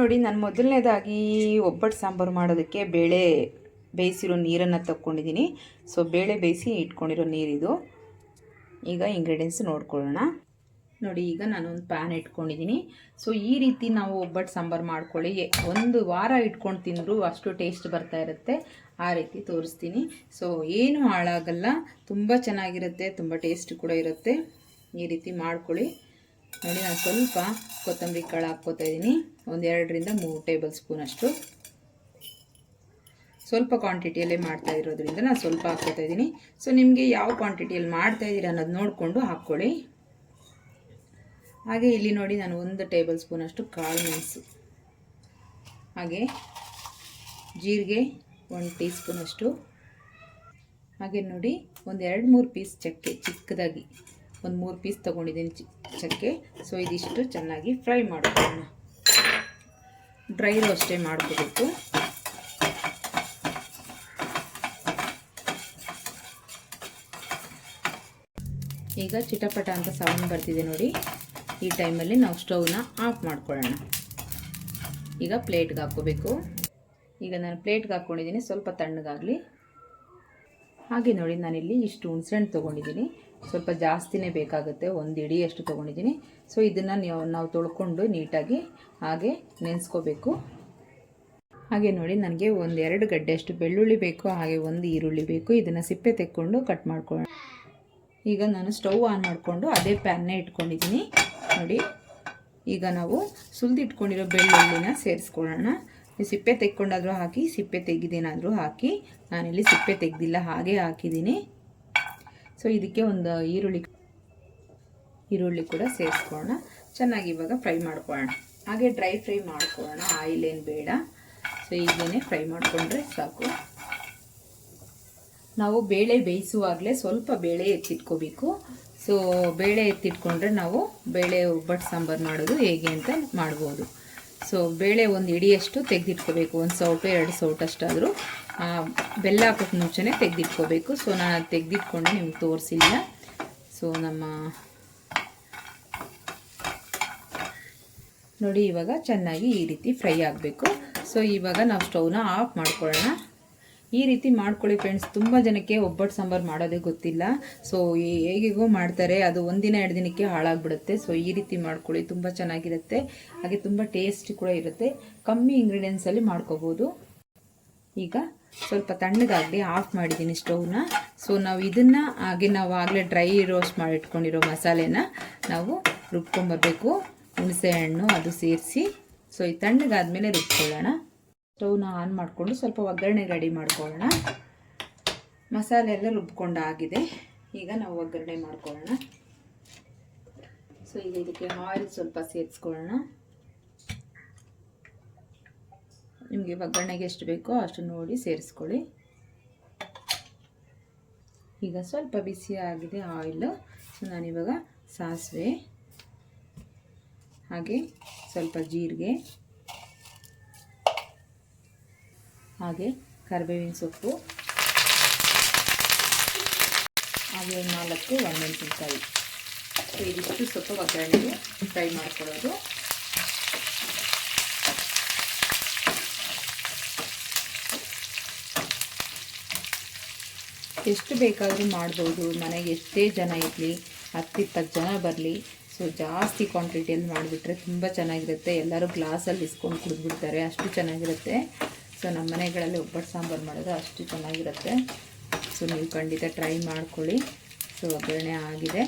ನೋಡಿ, ನಾನು ಮೊದಲನೇದಾಗಿ ಒಬ್ಬಟ್ಟು ಸಾಂಬಾರು ಮಾಡೋದಕ್ಕೆ ಬೇಳೆ ಬೇಯಿಸಿರೋ ನೀರನ್ನು ತಕ್ಕೊಂಡಿದ್ದೀನಿ. ಸೊ, ಬೇಳೆ ಬೇಯಿಸಿ ಇಟ್ಕೊಂಡಿರೋ ನೀರಿದು. ಈಗ ಇಂಗ್ರೀಡಿಯೆಂಟ್ಸ್ ನೋಡ್ಕೊಳ್ಳೋಣ. ನೋಡಿ, ಈಗ ನಾನೊಂದು ಪ್ಯಾನ್ ಇಟ್ಕೊಂಡಿದ್ದೀನಿ. ಸೊ ಈ ರೀತಿ ನಾವು ಒಬ್ಬಟ್ಟು ಸಾಂಬಾರು ಮಾಡ್ಕೊಳ್ಳಿ. ಒಂದು ವಾರ ಇಟ್ಕೊಂಡು ತಿಂದರೂ ಅಷ್ಟು ಟೇಸ್ಟ್ ಬರ್ತಾ ಇರುತ್ತೆ. ಆ ರೀತಿ ತೋರಿಸ್ತೀನಿ. ಸೊ ಏನು ಹಾಳಾಗಲ್ಲ. ತುಂಬ ಚೆನ್ನಾಗಿರುತ್ತೆ. ತುಂಬ ಟೇಸ್ಟ್ ಕೂಡ ಇರುತ್ತೆ. ಈ ರೀತಿ ಮಾಡ್ಕೊಳ್ಳಿ. ನೋಡಿ, ನಾನು ಸ್ವಲ್ಪ ಕೊತ್ತಂಬರಿ ಕಾಳು ಹಾಕ್ಕೋತಾ ಇದ್ದೀನಿ. ಒಂದು ಎರಡರಿಂದ ಮೂರು ಟೇಬಲ್ ಸ್ಪೂನ್ ಅಷ್ಟು. ಸ್ವಲ್ಪ ಕ್ವಾಂಟಿಟಿಯಲ್ಲೇ ಮಾಡ್ತಾ ಇರೋದ್ರಿಂದ ನಾನು ಸ್ವಲ್ಪ ಹಾಕ್ಕೋತಾ ಇದ್ದೀನಿ. ಸೊ, ನಿಮಗೆ ಯಾವ ಕ್ವಾಂಟಿಟಿಯಲ್ಲಿ ಮಾಡ್ತಾ ಇದ್ದೀರ ಅನ್ನೋದು ನೋಡಿಕೊಂಡು ಹಾಕ್ಕೊಳ್ಳಿ. ಹಾಗೆ ಇಲ್ಲಿ ನೋಡಿ, ನಾನು ಒಂದು ಟೇಬಲ್ ಸ್ಪೂನ್ ಅಷ್ಟು ಕಾಳು ಮೆಣಸು. ಹಾಗೆ ಜೀರಿಗೆ ಒಂದು ಟೀ ಸ್ಪೂನ್ ಅಷ್ಟು. ಹಾಗೆ ನೋಡಿ, ಒಂದು ಎರಡು ಮೂರು ಪೀಸ್ ಚಕ್ಕೆ ಚಿಕ್ಕದಾಗಿ. ಒಂದು ಮೂರು ಪೀಸ್ ತೊಗೊಂಡಿದ್ದೀನಿ ಚಕ್ಕೆ. ಸೊ ಇದಿಷ್ಟು ಚೆನ್ನಾಗಿ ಫ್ರೈ ಮಾಡ್ಕೊಳ್ಳೋಣ. ಡ್ರೈ ರೋಸ್ಟೇ ಮಾಡ್ಕೋಬೇಕು. ಈಗ ಚಿಟಪಟ ಅಂತ ಸೌಂಡ್ ಬರ್ತಿದೆ ನೋಡಿ. ಈ ಟೈಮಲ್ಲಿ ನಾವು ಸ್ಟೌವ್ನ ಆಫ್ ಮಾಡ್ಕೊಳ್ಳೋಣ. ಈಗ ಪ್ಲೇಟ್ಗೆ ಹಾಕ್ಕೋಬೇಕು. ಈಗ ನಾನು ಪ್ಲೇಟ್ಗೆ ಹಾಕ್ಕೊಂಡಿದ್ದೀನಿ. ಸ್ವಲ್ಪ ತಣ್ಣಗಾಗಲಿ. ಹಾಗೆ ನೋಡಿ, ನಾನಿಲ್ಲಿ ಇಷ್ಟು ಹುಣಸೆಹಣ್ಣು ತೊಗೊಂಡಿದ್ದೀನಿ. ಸ್ವಲ್ಪ ಜಾಸ್ತಿನೇ ಬೇಕಾಗುತ್ತೆ. ಒಂದು ಇಡಿಯಷ್ಟು ತೊಗೊಂಡಿದ್ದೀನಿ. ಸೊ ಇದನ್ನು ನೀವು, ನಾವು ತೊಳ್ಕೊಂಡು ನೀಟಾಗಿ ಹಾಗೆ ನೆನೆಸ್ಕೋಬೇಕು. ಹಾಗೆ ನೋಡಿ, ನನಗೆ ಒಂದು ಎರಡು ಗಡ್ಡೆಯಷ್ಟು ಬೆಳ್ಳುಳ್ಳಿ ಬೇಕು, ಹಾಗೆ ಒಂದು ಈರುಳ್ಳಿ ಬೇಕು. ಇದನ್ನು ಸಿಪ್ಪೆ ತೆಕ್ಕೊಂಡು ಕಟ್ ಮಾಡ್ಕೊಳ್ಳೋಣ. ಈಗ ನಾನು ಸ್ಟವ್ ಆನ್ ಮಾಡಿಕೊಂಡು ಅದೇ ಪ್ಯಾನ್ನೇ ಇಟ್ಕೊಂಡಿದ್ದೀನಿ. ನೋಡಿ, ಈಗ ನಾವು ಸುಲಿದಿಟ್ಕೊಂಡಿರೋ ಬೆಳ್ಳುಳ್ಳಿನ ಸೇರಿಸ್ಕೊಳ್ಳೋಣ. ಸಿಪ್ಪೆ ತೆಕ್ಕೊಂಡಾದರೂ ಹಾಕಿ, ಸಿಪ್ಪೆ ತೆಗೆದೇನಾದರೂ ಹಾಕಿ, ನಾನಿಲ್ಲಿ ಸಿಪ್ಪೆ ತೆಗೆದಿಲ್ಲ, ಹಾಗೆ ಹಾಕಿದ್ದೀನಿ. ಸೊ ಇದಕ್ಕೆ ಒಂದು ಈರುಳ್ಳಿ ಈರುಳ್ಳಿ ಕೂಡ ಸೇರಿಸ್ಕೊಳ್ಳೋಣ. ಚೆನ್ನಾಗಿ ಇವಾಗ ಫ್ರೈ ಮಾಡ್ಕೊಳ್ಳೋಣ. ಹಾಗೆ ಡ್ರೈ ಫ್ರೈ ಮಾಡ್ಕೊಳ್ಳೋಣ. ಆಯಿಲ್ ಏನು ಬೇಡ. ಸೊ ಹೀಗೇ ಫ್ರೈ ಮಾಡಿಕೊಂಡ್ರೆ ಸಾಕು. ನಾವು ಬೇಳೆ ಬೇಯಿಸುವಾಗಲೇ ಸ್ವಲ್ಪ ಬೇಳೆ ಎತ್ತಿಟ್ಕೋಬೇಕು. ಸೊ ಬೇಳೆ ಎತ್ತಿಟ್ಕೊಂಡ್ರೆ ನಾವು ಬೇಳೆ ಒಬ್ಬಟ್ಟು ಸಾಂಬಾರು ಮಾಡೋದು ಹೇಗೆ ಅಂತ ಮಾಡ್ಬೋದು. ಸೊ ಬೇಳೆ ಒಂದು ಇಡಿಯಷ್ಟು ತೆಗೆದಿಟ್ಕೋಬೇಕು, ಒಂದು ಸೌಟು ಎರಡು ಸೌಟಷ್ಟಾದರೂ ಬೆಲ್ಲ ಹಾಕೋಕ್ಕೆ ಮುಂಚೆನೇ ತೆಗೆದಿಟ್ಕೋಬೇಕು. ಸೊ ನಾನು ತೆಗೆದಿಟ್ಕೊಂಡು, ನಿಮ್ಗೆ ತೋರಿಸಿಲ್ಲ. ಸೊ ನಮ್ಮ ನೋಡಿ ಇವಾಗ ಚೆನ್ನಾಗಿ ಈ ರೀತಿ ಫ್ರೈ ಆಗಬೇಕು. ಸೊ ಇವಾಗ ನಾವು ಸ್ಟೌವ್ನ ಆಫ್ ಮಾಡ್ಕೊಳ್ಳೋಣ. ಈ ರೀತಿ ಮಾಡ್ಕೊಳ್ಳಿ ಫ್ರೆಂಡ್ಸ್ ತುಂಬ ಜನಕ್ಕೆ ಒಬ್ಬಟ್ಟು ಸಾಂಬಾರು ಮಾಡೋದೇ ಗೊತ್ತಿಲ್ಲ. ಸೊ ಹೇಗೆಗೋ ಮಾಡ್ತಾರೆ, ಅದು ಒಂದಿನ ಎರಡು ದಿನಕ್ಕೆ ಹಾಳಾಗ್ಬಿಡುತ್ತೆ. ಸೊ ಈ ರೀತಿ ಮಾಡ್ಕೊಳ್ಳಿ, ತುಂಬ ಚೆನ್ನಾಗಿರುತ್ತೆ. ಹಾಗೆ ತುಂಬ ಟೇಸ್ಟಿ ಕೂಡ ಇರುತ್ತೆ. ಕಮ್ಮಿ ಇಂಗ್ರೀಡಿಯೆಂಟ್ಸಲ್ಲಿ ಮಾಡ್ಕೋಬೋದು. ಈಗ ಸ್ವಲ್ಪ ತಣ್ಣಗಾಗಲಿ ಆಫ್ ಮಾಡಿದ್ದೀನಿ ಸ್ಟೌವ್ನ ಸೊ ನಾವು ಇದನ್ನು, ಹಾಗೆ ನಾವು ಆಗಲೇ ಡ್ರೈ ರೋಸ್ಟ್ ಮಾಡಿಟ್ಕೊಂಡಿರೋ ಮಸಾಲೆನ ನಾವು ರುಬ್ಕೊಂಬರ್ಬೇಕು. ಹುಣಸೆ ಹಣ್ಣು ಅದು ಸೇರಿಸಿ. ಸೊ ಈ ತಣ್ಣಗಾದ್ಮೇಲೆ ರುಬ್ಕೊಳ್ಳೋಣ. ಸ್ಟವ್ನ ಆನ್ ಮಾಡಿಕೊಂಡು ಸ್ವಲ್ಪ ಒಗ್ಗರಣೆ ರೆಡಿ ಮಾಡ್ಕೊಳ್ಳೋಣ. ಮಸಾಲೆ ಎಲ್ಲ ರುಬ್ಕೊಂಡು ಆಗಿದೆ ಈಗ ನಾವು ಒಗ್ಗರಣೆ ಮಾಡ್ಕೊಳ್ಳೋಣ. ಸೊ ಈಗ ಇದಕ್ಕೆ ಆಯಿಲ್ ಸ್ವಲ್ಪ ಸೇರಿಸ್ಕೊಳ್ಳೋಣ. ನಿಮಗೆ ಒಗ್ಗರಣೆಗೆ ಎಷ್ಟು ಬೇಕೋ ಅಷ್ಟು ನೋಡಿ ಸೇರಿಸ್ಕೊಳ್ಳಿ. ಈಗ ಸ್ವಲ್ಪ ಬಿಸಿ ಆಗಿದೆ ಆಯಿಲು ಸೊ ನಾನಿವಾಗ ಸಾಸಿವೆ, ಹಾಗೆ ಸ್ವಲ್ಪ ಜೀರಿಗೆ. ಹಾಗೆ ಕರಿಬೇವಿನ ಸೊಪ್ಪು. ಹಾಗೆ ನಾಲ್ಕು ಒಣಮೆಣಸಿನ್ಕಾಯಿ. ಸೊ, ಇದಿಷ್ಟು ಸ್ವಲ್ಪ ಒಗ್ಗರಣೆಗೆ ಫ್ರೈ ಮಾಡ್ಕೊಳ್ಳೋದು. ಎಷ್ಟು ಬೇಕಾದರೂ ಮಾಡ್ಬೋದು. ಮನೆಗೆ ಎಷ್ಟೇ ಜನ ಇರಲಿ ಹತ್ತಿಪ್ಪತ್ತು ಜನ ಬರಲಿ, ಸೊ, ಜಾಸ್ತಿ ಕ್ವಾಂಟಿಟಿಯಲ್ಲಿ ಮಾಡಿಬಿಟ್ರೆ ತುಂಬ ಚೆನ್ನಾಗಿರುತ್ತೆ. ಎಲ್ಲರೂ ಗ್ಲಾಸಲ್ಲಿ ಇಸ್ಕೊಂಡು ಕುಡಿದ್ಬಿಡ್ತಾರೆ. ಅಷ್ಟು ಚೆನ್ನಾಗಿರುತ್ತೆ. ಸೊ ನಮ್ಮ ಮನೆಗಳಲ್ಲಿ ಒಬ್ಬಟ್ಟು ಸಾಂಬಾರು ಮಾಡೋದು ಅಷ್ಟು ಚೆನ್ನಾಗಿರುತ್ತೆ. ಸೊ ನೀವು ಖಂಡಿತ ಟ್ರೈ ಮಾಡ್ಕೊಳ್ಳಿ. ಸೊ ಒಗ್ಗರಣೆ ಆಗಿದೆ.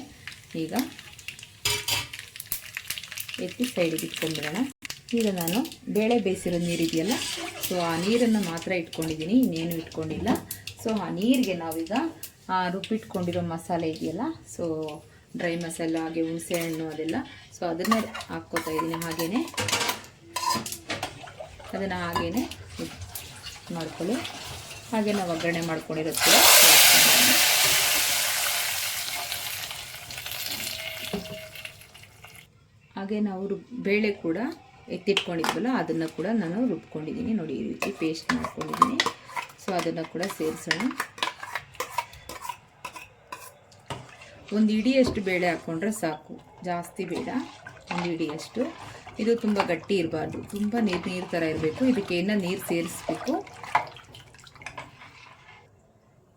ಈಗ ಎತ್ತಿ ಸೈಡಿಗೆ ಇಟ್ಕೊಂಡ್ಬಿಡೋಣ. ಈಗ ನಾನು ಬೇಳೆ ಬೇಯಿಸಿರೋ ನೀರಿದೆಯಲ್ಲ ಸೊ ಆ ನೀರನ್ನು ಮಾತ್ರ ಇಟ್ಕೊಂಡಿದ್ದೀನಿ, ಇನ್ನೇನು ಇಟ್ಕೊಂಡಿಲ್ಲ. ಸೊ ಆ ನೀರಿಗೆ ನಾವೀಗ ರುಬ್ಬಿಟ್ಕೊಂಡಿರೋ ಮಸಾಲೆ ಇದೆಯಲ್ಲ, ಸೊ ಡ್ರೈ ಮಸಾಲೆ, ಹಾಗೆ ಹುಣಸೆ ಹಣ್ಣು ಅದೆಲ್ಲ, ಸೊ ಅದನ್ನೇ ಹಾಕ್ಕೋತಾ ಇದ್ದೀನಿ ಹಾಗೆಯೇ ಅದನ್ನು ಹಾಗೆಯೇ ಮಾಡ್ಕೊಳ್ಳಿ. ಹಾಗೆ ನಾವು ಒಗ್ಗರಣೆ ಮಾಡ್ಕೊಂಡಿರುತ್ತೆ ಹಾಗೆ ನಾವು ರುಬ್, ಬೇಳೆ ಕೂಡ ಎತ್ತಿಟ್ಕೊಂಡಿದ್ವಲ್ಲ, ಅದನ್ನು ಕೂಡ ನಾನು ರುಬ್ಕೊಂಡಿದ್ದೀನಿ. ನೋಡಿ, ಈ ರೀತಿ ಪೇಸ್ಟ್ ಮಾಡ್ಕೊಂಡಿದ್ದೀನಿ. ಸೊ ಅದನ್ನು ಕೂಡ ಸೇರಿಸೋಣ. ಒಂದು ಇಡಿಯಷ್ಟು ಬೇಳೆ ಹಾಕ್ಕೊಂಡ್ರೆ ಸಾಕು. ಜಾಸ್ತಿ ಬೇಡ. ಒಂದು ಇಡಿಯಷ್ಟು. ಇದು ತುಂಬ ಗಟ್ಟಿ ಇರಬಾರ್ದು. ತುಂಬ ನೀರು ನೀರು ಥರ ಇರಬೇಕು. ಇದಕ್ಕೆ ಇನ್ನೂ ನೀರು ಸೇರಿಸ್ಬೇಕು.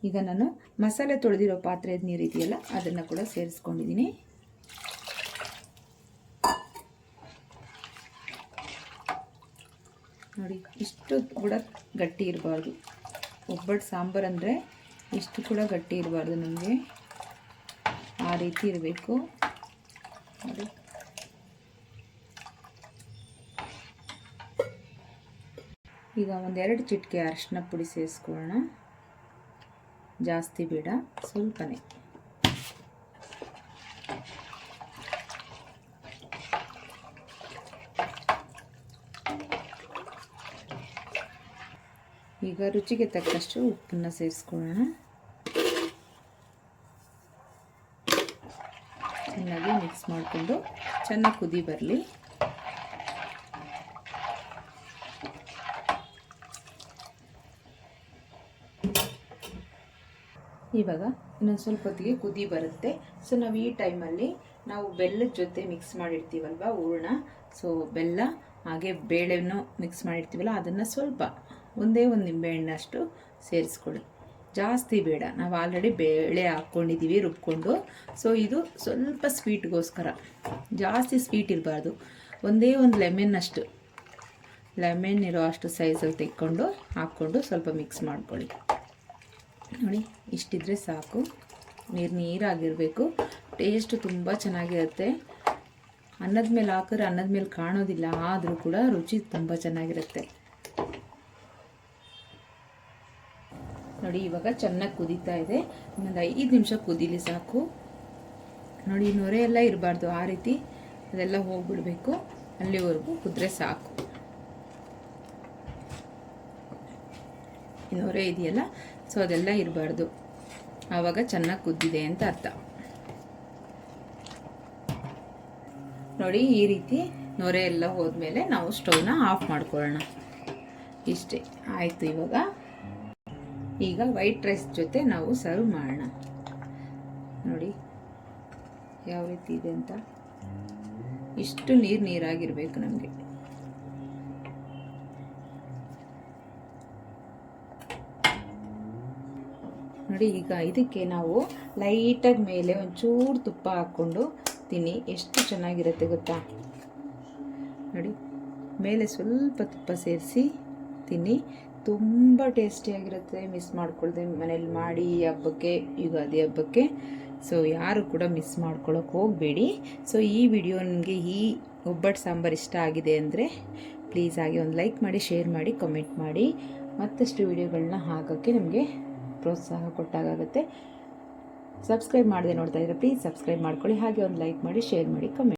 ಈಗ ನಾನು ಮಸಾಲೆ ತೊಳೆದಿರೋ ಪಾತ್ರೆದ ನೀರು ಇದೆಯಲ್ಲ, ಅದನ್ನು ಕೂಡ ಸೇರಿಸ್ಕೊಂಡಿದ್ದೀನಿ ನೋಡಿ, ಇಷ್ಟು ಕೂಡ ಗಟ್ಟಿ ಇರಬಾರ್ದು. ಒಬ್ಬಟ್ಟು ಸಾಂಬಾರು ಅಂದರೆ ಇಷ್ಟು ಕೂಡ ಗಟ್ಟಿ ಇರಬಾರ್ದು ನಮಗೆ. ಆ ರೀತಿ ಇರಬೇಕು ನೋಡಿ ಈಗ ಒಂದೆರಡು ಚಿಟಿಕೆ ಅರಿಶಿನ ಪುಡಿ ಸೇರಿಸ್ಕೊಳ್ಳೋಣ. ಜಾಸ್ತಿ ಬೇಡ, ಸ್ವಲ್ಪನೇ. ಈಗ ರುಚಿಗೆ ತಕ್ಕಷ್ಟು ಉಪ್ಪನ್ನು ಸೇರಿಸ್ಕೊಳ್ಳೋಣ. ಚೆನ್ನಾಗಿ ಮಿಕ್ಸ್ ಮಾಡಿಕೊಂಡು ಚೆನ್ನಾಗಿ ಕುದಿ ಬರಲಿ. ಇವಾಗ ಇನ್ನೊಂದು ಸ್ವಲ್ಪ ಹೊತ್ತಿಗೆ ಕುದಿ ಬರುತ್ತೆ. ಸೊ ನಾವು ಈ ಟೈಮಲ್ಲಿ ನಾವು ಬೆಲ್ಲದ ಜೊತೆ ಮಿಕ್ಸ್ ಮಾಡಿರ್ತೀವಲ್ವ, ಹೂರ್ಣ? ಸೊ ಬೆಲ್ಲ, ಹಾಗೆ ಬೇಳೆನೂ ಮಿಕ್ಸ್ ಮಾಡಿರ್ತೀವಲ್ಲ, ಅದನ್ನು ಸ್ವಲ್ಪ ಒಂದೇ ಒಂದು ನಿಂಬೆಹಣ್ಣಷ್ಟು ಸೇರಿಸ್ಕೊಳ್ಳಿ. ಜಾಸ್ತಿ ಬೇಡ, ನಾವು ಆಲ್ರೆಡಿ ಬೇಳೆ ಹಾಕ್ಕೊಂಡಿದ್ದೀವಿ ರುಬ್ಕೊಂಡು. ಸೊ ಇದು ಸ್ವಲ್ಪ ಸ್ವೀಟ್ಗೋಸ್ಕರ ಜಾಸ್ತಿ ಸ್ವೀಟ್ ಇರಬಾರ್ದು. ಒಂದೇ ಒಂದು ಲೆಮನ್ನಷ್ಟು ಲೆಮನ್ ಇರೋ ಅಷ್ಟು ಸೈಜಲ್ಲಿ ತೆಕ್ಕೊಂಡು ಹಾಕ್ಕೊಂಡು ಸ್ವಲ್ಪ ಮಿಕ್ಸ್ ಮಾಡ್ಕೊಳ್ಳಿ. ನೋಡಿ, ಇಷ್ಟಿದ್ರೆ ಸಾಕು. ನೀರು ನೀರಾಗಿರಬೇಕು. ಟೇಸ್ಟ್ ತುಂಬ ಚೆನ್ನಾಗಿರುತ್ತೆ. ಅನ್ನದ ಮೇಲೆ ಹಾಕಿದ್ರೆ ಅನ್ನದ ಮೇಲೆ ಕಾಣೋದಿಲ್ಲ, ಆದರೂ ಕೂಡ ರುಚಿ ತುಂಬ ಚೆನ್ನಾಗಿರುತ್ತೆ. ನೋಡಿ, ಇವಾಗ ಚೆನ್ನಾಗಿ ಕುದೀತಾ ಇದೆ. ಇನ್ನೊಂದು ಐದು ನಿಮಿಷ ಕುದೀಲಿ ಸಾಕು. ನೋಡಿ, ನೊರೆ ಎಲ್ಲ ಇರಬಾರ್ದು ಆ ರೀತಿ. ಅದೆಲ್ಲ ಹೋಗ್ಬಿಡ್ಬೇಕು. ಅಲ್ಲಿವರೆಗೂ ಕುದ್ರೆ ಸಾಕು. ಈ ನೊರೆ ಇದೆಯಲ್ಲ? ಸೊ ಅದೆಲ್ಲ ಇರಬಾರ್ದು. ಆವಾಗ ಚೆನ್ನಾಗಿ ಕುದ್ದಿದೆ ಅಂತ ಅರ್ಥ. ನೋಡಿ, ಈ ರೀತಿ ನೊರೆ ಎಲ್ಲ ಹೋದ್ಮೇಲೆ ನಾವು ಸ್ಟೌವ್ನ ಆಫ್ ಮಾಡ್ಕೊಳ್ಳೋಣ. ಇಷ್ಟೇ. ಆಯಿತು ಇವಾಗ. ಈಗ ವೈಟ್ ರೈಸ್ ಜೊತೆ ನಾವು ಸರ್ವ್ ಮಾಡೋಣ. ನೋಡಿ, ಯಾವ ರೀತಿ ಇದೆ ಅಂತ. ಇಷ್ಟು ನೀರು ನೀರಾಗಿರ್ಬೇಕು ನಮಗೆ. ನೋಡಿ, ಈಗ ಇದಕ್ಕೆ ನಾವು ಲೈಟಾಗಿ ಮೇಲೆ ಒಂಚೂರು ತುಪ್ಪ ಹಾಕ್ಕೊಂಡು ತಿನ್ನಿ. ಎಷ್ಟು ಚೆನ್ನಾಗಿರುತ್ತೆ ಗೊತ್ತಾ? ನೋಡಿ, ಮೇಲೆ ಸ್ವಲ್ಪ ತುಪ್ಪ ಸೇರಿಸಿ ತಿನ್ನಿ. ತುಂಬ ಟೇಸ್ಟಿಯಾಗಿರುತ್ತೆ ಮಿಸ್ ಮಾಡ್ಕೊಳ್ದೆ ಮನೇಲಿ ಮಾಡಿ ಹಬ್ಬಕ್ಕೆ, ಯುಗಾದಿ ಹಬ್ಬಕ್ಕೆ. ಸೊ ಯಾರು ಕೂಡ ಮಿಸ್ ಮಾಡ್ಕೊಳ್ಳೋಕೆ ಹೋಗಬೇಡಿ. ಸೊ ಈ ವಿಡಿಯೋ ನನಗೆ ಈ ಒಬ್ಬಟ್ಟು ಸಾಂಬಾರು ಇಷ್ಟ ಆಗಿದೆ ಅಂದರೆ ಪ್ಲೀಸ್ ಆಗಿ ಒಂದು ಲೈಕ್ ಮಾಡಿ ಶೇರ್ ಮಾಡಿ ಕಮೆಂಟ್ ಮಾಡಿ. ಮತ್ತಷ್ಟು ವಿಡಿಯೋಗಳನ್ನ ಹಾಕೋಕ್ಕೆ ನಮಗೆ ಪ್ರೋತ್ಸಾಹ ಕೊಟ್ಟಾಗುತ್ತೆ ಸಬ್ಸ್ಕ್ರೈಬ್ ಮಾಡದೆ ನೋಡ್ತಾ ಇದ್ರೆ ಪ್ಲೀಸ್ ಸಬ್ಸ್ಕ್ರೈಬ್ ಮಾಡ್ಕೊಳ್ಳಿ. ಹಾಗೆ ಒಂದು ಲೈಕ್ ಮಾಡಿ ಶೇರ್ ಮಾಡಿ ಕಮೆಂಟ್